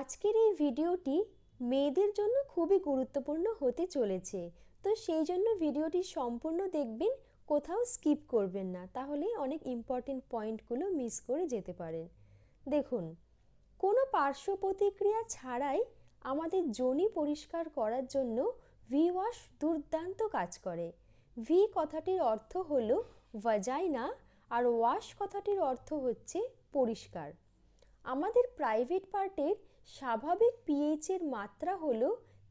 আজকের এই ভিডিওটি মেয়েদের জন্য খুবই গুরুত্বপূর্ণ হতে চলেছে। তো সেই জন্য ভিডিওটি সম্পূর্ণ দেখবেন, কোথাও স্কিপ করবেন না। তাহলে অনেক ইম্পর্টেন্ট পয়েন্টগুলো মিস করে যেতে পারেন। দেখুন, কোনো পার্শ্ব প্রতিক্রিয়া ছাড়াই আমাদের যোনি পরিষ্কার করার জন্য ভি ওয়াশ দুর্দান্ত কাজ করে। ভি কথাটির অর্থ হলো ভাজাইনা আর ওয়াশ কথাটির অর্থ হচ্ছে পরিষ্কার। আমাদের প্রাইভেট পার্টের স্বাভাবিক পিএইচের মাত্রা হল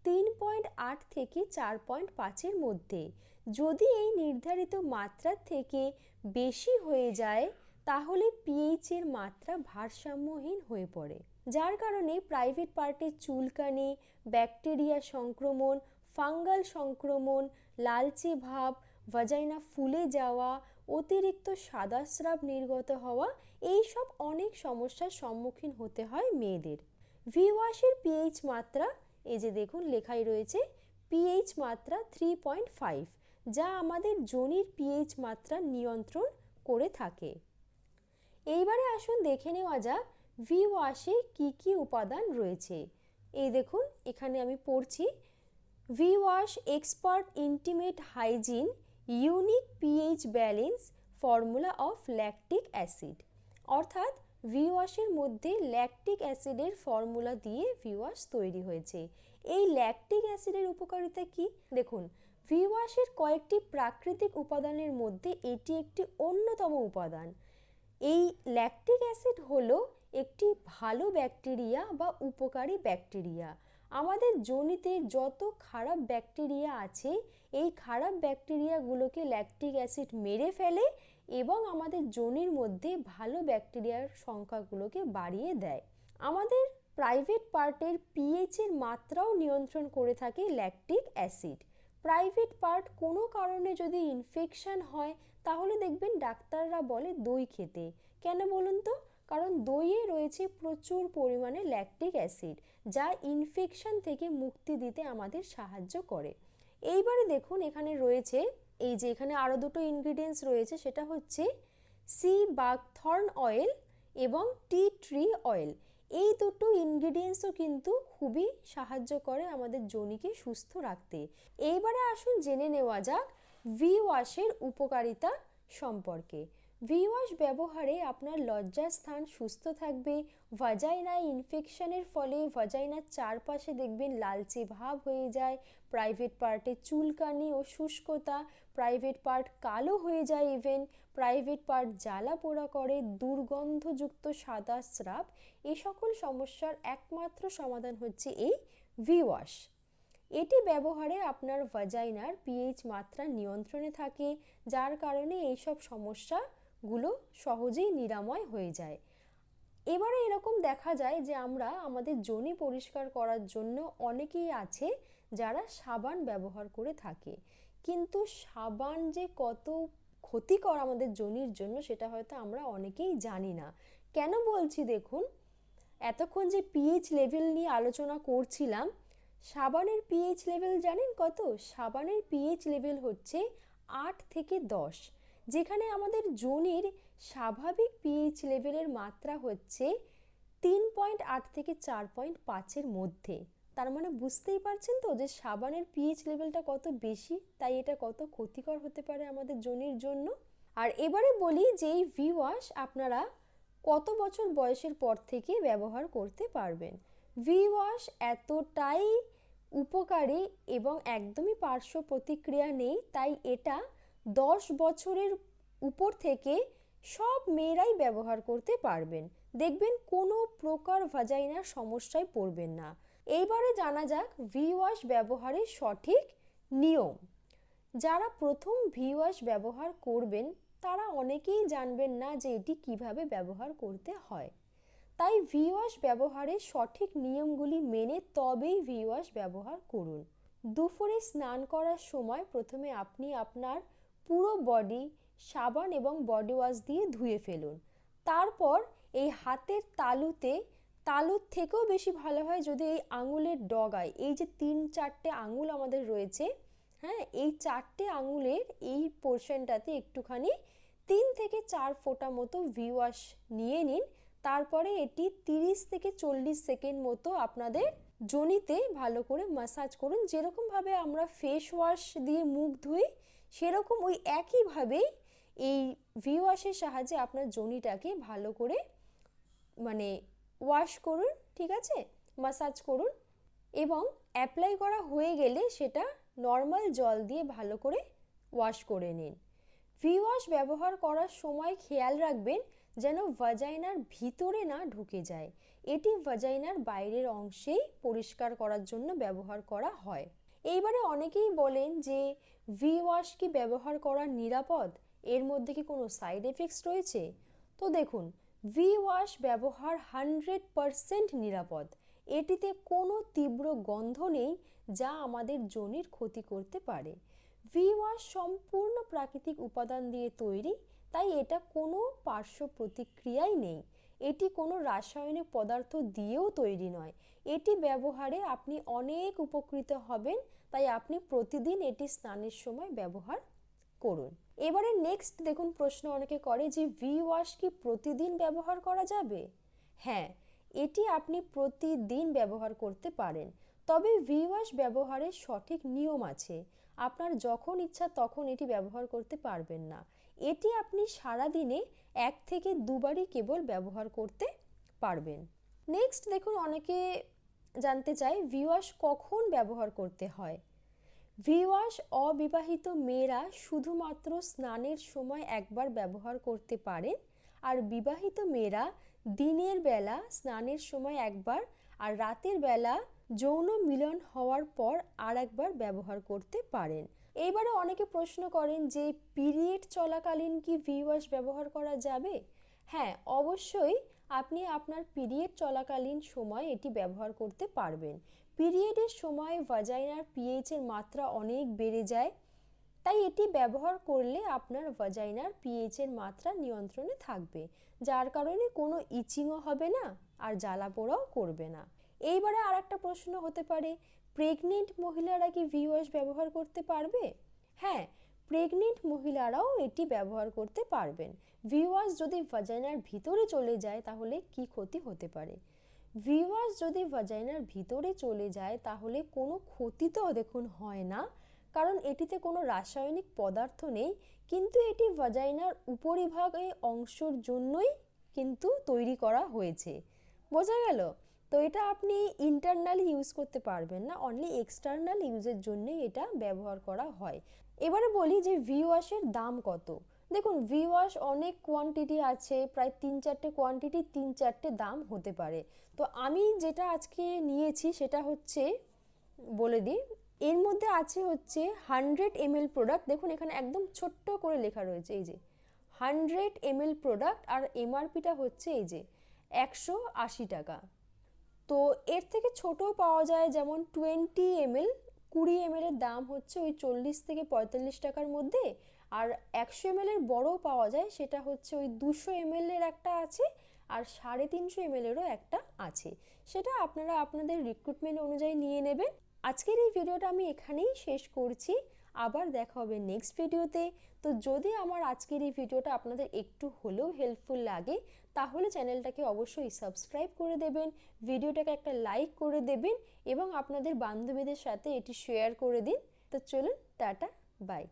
তিন পয়েন্ট আট থেকে চার পয়েন্ট পাঁচের মধ্যে। যদি এই নির্ধারিত মাত্রার থেকে বেশি হয়ে যায়, তাহলে পিএইচের মাত্রা ভারসাম্যহীন হয়ে পড়ে। যার কারণে প্রাইভেট পার্টের চুলকানি ব্যাকটেরিয়া সংক্রমণ ফাঙ্গাল সংক্রমণ, লালচে ভাব ভাজাইনা ফুলে যাওয়া, অতিরিক্ত সাদাস্রাব নির্গত হওয়া এই সব অনেক সমস্যার সম্মুখীন হতে হয় মেয়েদের। ভি ওয়াশের পিএইচ মাত্রা, এই যে দেখুন, লেখাই রয়েছে পিএইচ মাত্রা থ্রি পয়েন্ট ফাইভ যা আমাদের যোনির পিএইচ মাত্রা নিয়ন্ত্রণ করে থাকে। এইবারে আসুন দেখে নেওয়া যাক ভি ওয়াশে কী কী উপাদান রয়েছে। এই দেখুন, এখানে আমি পড়ছি V wash expert intimate hygiene unique pH balance formula of lactic acid অর্থাৎ ভি ওয়াশের মধ্যে ল্যাকটিক অ্যাসিডের ফর্মুলা দিয়ে ভি ওয়াশ তৈরি হয়েছে। এই ল্যাকটিক অ্যাসিডের উপকারিতা কি? দেখুন ভি ওয়াশের কয়েকটি প্রাকৃতিক উপাদানের মধ্যে এটি একটি অন্যতম উপাদান। এই ল্যাকটিক অ্যাসিড হলো একটি ভালো ব্যাকটেরিয়া বা উপকারী ব্যাকটেরিয়া। আমাদের জনিতে যত খারাপ ব্যাকটেরিয়া আছে, এই খারাপ ব্যাকটেরিয়াগুলোকে ল্যাকটিক অ্যাসিড মেরে ফেলে এবং আমাদের জনির মধ্যে ভালো ব্যাকটেরিয়ার সংখ্যাগুলোকে বাড়িয়ে দেয়। আমাদের প্রাইভেট পার্টের পিএইচের মাত্রাও নিয়ন্ত্রণ করে থাকে ল্যাকটিক অ্যাসিড প্রাইভেট পার্ট কোনো কারণে যদি ইনফেকশন হয়, তাহলে দেখবেন ডাক্তাররা বলে দই খেতে। কেন বলুন তো? কারণ দইয়ে রয়েছে প্রচুর পরিমাণে ল্যাকটিক অ্যাসিড যা ইনফেকশন থেকে মুক্তি দিতে আমাদের সাহায্য করে। এইবারে দেখুন এখানে রয়েছে এই যে এখানে আরও দুটো ইনগ্রিডিয়েন্টস রয়েছে, সেটা হচ্ছে সি বাগথর্ন অয়েল এবং টি ট্রি অয়েল। এই দুটো ইনগ্রিডিয়েন্টসও কিন্তু খুবই সাহায্য করে আমাদের জনিকে সুস্থ রাখতে। এইবারে আসুন জেনে নেওয়া যাক ভি ওয়াশের উপকারিতা সম্পর্কে। ভি ওয়াশ ব্যবহারে আপনার লজ্জার স্থান সুস্থ থাকবে ভাজাইনায় ইনফেকশনের ফলে ভাজাইনার চারপাশে দেখবেন লালচে ভাব হয়ে যায় প্রাইভেট পার্টে চুলকানি ও শুষ্কতা প্রাইভেট পার্ট কালো হয়ে যায় ইভেন প্রাইভেট পার্ট জ্বালা পোড়া করে, দুর্গন্ধযুক্ত সাদা স্রাব, এ সকল সমস্যার একমাত্র সমাধান হচ্ছে এই ভি ওয়াশ এটি ব্যবহারে আপনার ভাজাইনার পিএইচ মাত্রা নিয়ন্ত্রণে থাকে, যার কারণে এইসব সমস্যাগুলো সহজেই নিরাময় হয়ে যায়। এবারে এরকম দেখা যায় যে আমরা আমাদের জনি পরিষ্কার করার জন্য অনেকেই আছে যারা সাবান ব্যবহার করে থাকে। কিন্তু সাবান যে কত ক্ষতিকর আমাদের জনির জন্য সেটা হয়তো আমরা অনেকেই জানি না। কেন বলছি দেখুন, এতক্ষণ যে পিএইচ লেভেল নিয়ে আলোচনা করছিলাম, সাবানের পিএইচ লেভেল জানেন কত? সাবানের পিএইচ লেভেল হচ্ছে আট থেকে দশ। যেখানে আমাদের জনির স্বাভাবিক পিএইচ লেভেলের মাত্রা হচ্ছে তিন পয়েন্ট আট থেকে চার পয়েন্ট পাঁচের মধ্যে। তার মানে বুঝতেই পারছেন তো যে সাবানের পিএইচ লেভেলটা কত বেশি, তাই এটা কত ক্ষতিকর হতে পারে আমাদের জনির জন্য? আর এবারে বলি যে এই ভি ওয়াশ আপনারা কত বছর বয়সের পর থেকে ব্যবহার করতে পারবেন। ভি ওয়াশ এতটাই উপকারী এবং একদমই পার্শ্ব প্রতিক্রিয়া নেই, তাই এটা দশ বছরের উপর থেকে সব মেয়েরাই ব্যবহার করতে পারবেন। দেখবেন কোনো প্রকার ভাজাইনার সমস্যায় পড়বেন না। এইবারে জানা যাক ভি ওয়াশ ব্যবহারের সঠিক নিয়ম। যারা প্রথম ভি ওয়াশ ব্যবহার করবেন, তারা অনেকেই জানবেন না যে এটি কীভাবে ব্যবহার করতে হয়। তাই ভি ওয়াশ ব্যবহারের সঠিক নিয়মগুলি মেনে তবেই ভি ওয়াশ ব্যবহার করুন। দুপুরে স্নান করার সময় প্রথমে আপনি আপনার পুরো বডি সাবান এবং বডি ওয়াশ দিয়ে ধুয়ে ফেলুন। তারপর এই হাতের তালুতে, তালুর থেকেও বেশি ভালো হয় যদি এই আঙুলের ডগায়, এই যে তিন চারটে আঙুল আমাদের রয়েছে হ্যাঁ এই চারটে আঙুলের এই পোর্শনটাতে একটুখানি তিন থেকে চার ফোঁটা মতো ভি ওয়াশ নিয়ে নিন। তারপরে এটি তিরিশ থেকে চল্লিশ সেকেন্ড মতো আপনাদের জনিতে ভালো করে মাসাজ করুন। যেরকমভাবে আমরা ফেস ওয়াশ দিয়ে মুখ ধুই সেরকম ওই একইভাবেই এই ভি ওয়াশের সাহায্যে আপনার জনিটাকে ভালো করে মানে ওয়াশ করুন, ঠিক আছে? মাসাজ করুন এবং অ্যাপ্লাই করা হয়ে গেলে সেটা নর্মাল জল দিয়ে ভালো করে ওয়াশ করে নিন। ভি ওয়াশ ব্যবহার করার সময় খেয়াল রাখবেন যেন ভাজাইনার ভিতরে না ঢুকে যায়। এটি ভাজাইনার বাইরের অংশেই পরিষ্কার করার জন্য ব্যবহার করা হয়। এইবারে অনেকেই বলেন যে ভি ওয়াশ কি ব্যবহার করা নিরাপদ? এর মধ্যে কি কোনো সাইড এফেক্টস রয়েছে? তো দেখুন ভি ওয়াশ ব্যবহার হান্ড্রেড পারসেন্ট নিরাপদ। এটিতে কোনো তীব্র গন্ধ নেই যা আমাদের জনির ক্ষতি করতে পারে। ভি ওয়াশ সম্পূর্ণ প্রাকৃতিক উপাদান দিয়ে তৈরি, তাই এটা কোনো পার্শ্ব প্রতিক্রিয়াই নেই। এটি কোনো রাসায়নিক পদার্থ দিয়েও তৈরি নয়। এটি ব্যবহারে আপনি অনেক উপকৃত হবেন, তাই আপনি প্রতিদিন এটি স্নানের সময় ব্যবহার করুন। এবারে নেক্সট দেখুন, প্রশ্ন অনেকে করে যে ভি ওয়াশ কি প্রতিদিন ব্যবহার করা যাবে? হ্যাঁ এটি আপনি প্রতিদিন ব্যবহার করতে পারেন। তবে ভি ওয়াশ ব্যবহারের সঠিক নিয়ম আছে। আপনার যখন ইচ্ছা তখন এটি ব্যবহার করতে পারবেন না। এটি আপনি সারা দিনে এক থেকে দুবারই কেবল ব্যবহার করতে পারবেন। নেক্সট দেখুন, অনেকে জানতে চায় ভি ওয়াশ কখন ব্যবহার করতে হয়? ভি ওয়াশ অবিবাহিত মেয়েরা শুধুমাত্র স্নানের সময় একবার ব্যবহার করতে পারেন, আর বিবাহিত মেয়েরা দিনের বেলা স্নানের সময় একবার, আর রাতের বেলা যৌন মিলন হওয়ার পর আর একবার ব্যবহার করতে পারেন। এইবারে অনেকে প্রশ্ন করেন যে, পিরিয়ড চলাকালীন কি ভি ওয়াশ ব্যবহার করা যাবে? হ্যাঁ অবশ্যই আপনি আপনার পিরিয়ড চলাকালীন সময় এটি ব্যবহার করতে পারবেন। পিরিয়ডের সময় ভাজাইনার পিএইচের মাত্রা অনেক বেড়ে যায়, তাই এটি ব্যবহার করলে আপনার ভাজাইনার পিএইচের মাত্রা নিয়ন্ত্রণে থাকবে। যার কারণে কোনো ইচিংও হবে না আর জ্বালা পোড়াও করবে না। এইবারে আর একটা প্রশ্ন হতে পারে প্রেগনেন্ট মহিলারা কি ভি ওয়াশ ব্যবহার করতে পারবে? হ্যাঁ প্রেগনেন্ট মহিলারাও এটি ব্যবহার করতে পারবেন। ভি ওয়াশ যদি ভাজাইনার ভিতরে চলে যায় তাহলে কি ক্ষতি হতে পারে? ভি ওয়াশ যদি ভাজাইনার ভিতরে চলে যায় তাহলে কোনো ক্ষতি তো দেখুন হয় না, কারণ এটিতে কোনো রাসায়নিক পদার্থ নেই, কিন্তু এটি ভাজাইনার উপরিভাগে অংশের জন্যই কিন্তু তৈরি করা হয়েছে। বোঝা গেল? তো এটা আপনি ইন্টারনালি ইউজ করতে পারবেন না অনলি এক্সটার্নাল ইউজের জন্যই এটা ব্যবহার করা হয়। এবারে বলি যে ভি ওয়াশের দাম কত। দেখুন ভি ওয়াশ অনেক কোয়ান্টিটি আছে, প্রায় তিন চারটে কোয়ান্টিটি তিন চারটে দাম হতে পারে। তো আমি যেটা আজকে নিয়েছি সেটা হচ্ছে, বলে দিই, এর মধ্যে আছে হচ্ছে হান্ড্রেড এমএল প্রোডাক্ট দেখুন, এখানে একদম ছোট্ট করে লেখা রয়েছে, এই যে হান্ড্রেড এমএল প্রোডাক্ট আর এমআরপিটা হচ্ছে এই যে একশো আশি টাকা। তো এর থেকে ছোটও পাওয়া যায় যেমন টোয়েন্টি এমএল, কুড়ি এমএল এর দাম হচ্ছে ওই চল্লিশ থেকে পঁয়তাল্লিশ টাকার মধ্যে আর একশো এমএল এর বড়ও পাওয়া যায় সেটা হচ্ছে ওই দুশো এমএল এর একটা আছে আর সাড়ে তিনশো এমএলেরও একটা আছে। সেটা আপনারা আপনাদের রিক্রুটমেন্ট অনুযায়ী নিয়ে নেবেন। আজকের এই ভিডিওটা আমি এখানেই শেষ করছি। আবার দেখা হবে নেক্সট ভিডিওতে তো। যদি আমার আজকের এই ভিডিওটা আপনাদের একটু হলেও হেল্পফুল লাগে তাহলে চ্যানেলটাকে অবশ্যই সাবস্ক্রাইব করে দেবেন, ভিডিওটাকে একটা লাইক করে দেবেন এবং আপনাদের বান্ধবীদের সাথে এটি শেয়ার করে দিন। তো চলুন, টাটা বাই